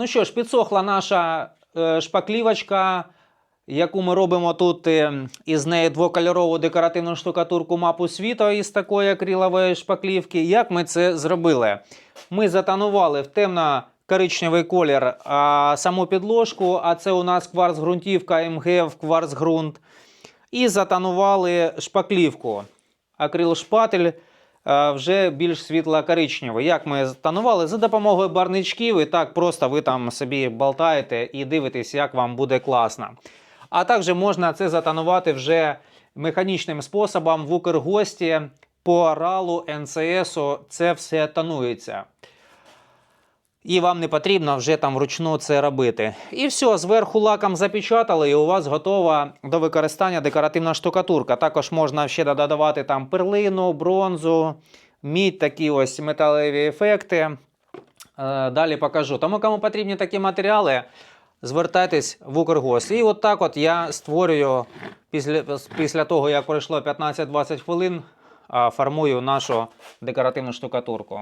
Ну що ж, підсохла наша е, шпаклівочка, яку ми робимо тут е, із неї двокольорову декоративну штукатурку мапу світу із такої акрилової шпаклівки. Як ми це зробили? Ми затонували в темно-коричневий колір а, саму підложку, а це у нас кварц-ґрунтівка МГФ кварц-ґрунт. І затонували шпаклівку. Акрил шпатель вже більш світло-коричневий. Як ми тонували? За допомогою барничків, і так просто ви там собі болтаєте і дивитесь, як вам буде класно. А також можна це затонувати вже механічним способом в Укргості по ралу, НЦСу. Це все тонується. І вам не потрібно вже там вручну це робити. І все, зверху лаком запечатали, і у вас готова до використання декоративна штукатурка. Також можна ще додавати там перлину, бронзу, мідь, такі ось металеві ефекти. Е, Далі покажу. Тому, кому потрібні такі матеріали, звертайтесь в Укргос. І от так от я створюю після, після того, як пройшло 15-20 хвилин, формую нашу декоративну штукатурку.